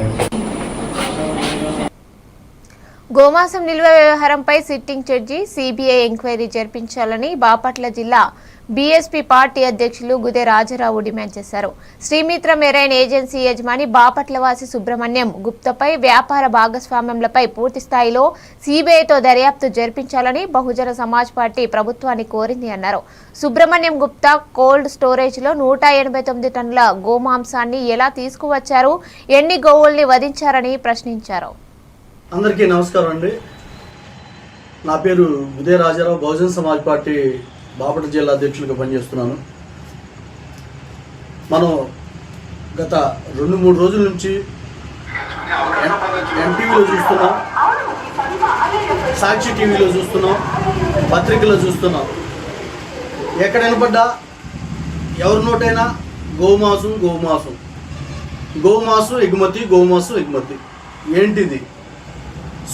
Thank you. గోమాసం నిల్వ వ్యవహారంపై sitting judge CBI enquiry జరిపించాలని బాపట్ల జిల్లా బీఎస్పీ పార్టీ అధ్యక్షులు గుదే రాజారావు డిమాండ్ చేశారు. శ్రీమిత్ర మెరైన్ ఏజెన్సీ యజమాని బాపట్లవాసి సుబ్రహ్మణ్యం గుప్తపై వ్యాపార భాగస్వామ్యంలపై పూర్తి స్థాయిలో సిబిఐతో దర్యాప్తు జరిపించాలని బహుజన సమాజ్ పార్టీ ప్రభుత్వాన్ని కోరింది అన్నారు. సుబ్రహ్మణ్యం గుప్తా కోల్డ్ స్టోరేజ్లో నూట ఎనభై తొమ్మిది టన్నుల గోమాంసాన్ని ఎలా తీసుకువచ్చారు? ఎన్ని గోవుల్ని వధించారని ప్రశ్నించారు. అందరికీ నమస్కారం అండి. నా పేరు ఉదయ రాజారావు బహుజన్ సమాజ్ పార్టీ బాపట జిల్లా అధ్యక్షులుగా పనిచేస్తున్నాను. మనం గత రెండు మూడు రోజుల నుంచి ఎన్టీవీలో చూస్తున్నాం సాక్షి టీవీలో చూస్తున్నాం పత్రికలో చూస్తున్నాం. ఎక్కడ వినపడ్డా? ఎవరి నోటైనా? గోమాసం గోమాసం. గోమాసం ఎగుమతి గోమాసం ఎగుమతి. ఏంటిది?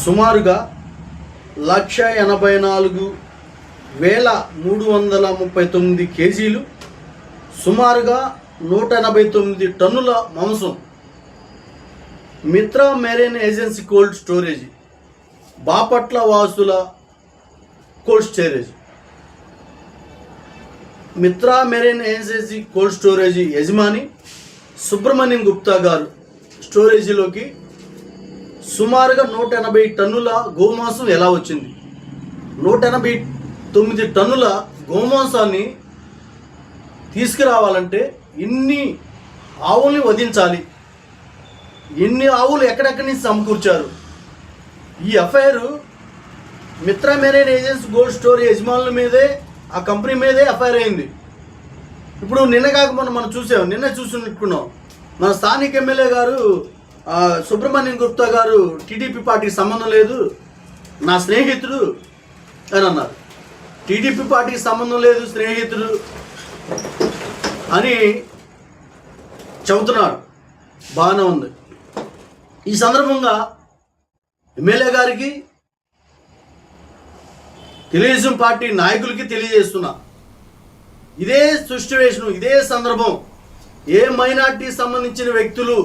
సుమారుగా లక్ష ఎనభై నాలుగు వేల మూడు వందల ముప్పై తొమ్మిది కేజీలు సుమారుగా నూట ఎనభై తొమ్మిది టన్నుల మాంసం. Mitra marine agency cold storage Bapatla వాసుల cold storage. Mitra marine agency cold storage యజమాని సుబ్రహ్మణ్యం గుప్తా గారు స్టోరేజీలోకి సుమారుగా నూట ఎనభై టన్నుల గోమాంసం ఎలా వచ్చింది? నూట ఎనభై తొమ్మిది టన్నుల గోమాంసాన్ని తీసుకురావాలంటే ఇన్ని ఆవుల్ని వధించాలి? ఎన్ని ఆవులు ఎక్కడెక్కడి నుంచి సమకూర్చారు? ఈ FIR Mitra marine agency gold store యజమానుల మీదే ఆ కంపెనీ మీదే ఎఫ్ఐఆర్ అయింది. ఇప్పుడు నిన్న కాక మనం మనం చూసాం నిన్న చూసుకున్నాం మన స్థానిక ఎమ్మెల్యే గారు సుబ్రహ్మణ్యం గుప్తా గారు టీడీపీ పార్టీకి సంబంధం లేదు. నా స్నేహితుడు అని అన్నారు. టీడీపీ పార్టీకి సంబంధం లేదు స్నేహితుడు అని చెబుతున్నాడు బాగానే ఉంది. ఈ సందర్భంగా ఎమ్మెల్యే గారికి తెలుగుదేశం పార్టీ నాయకులకి తెలియజేస్తున్నా. ఇదే సిచ్యువేషను ఇదే సందర్భం ఏ మైనార్టీ సంబంధించిన వ్యక్తులు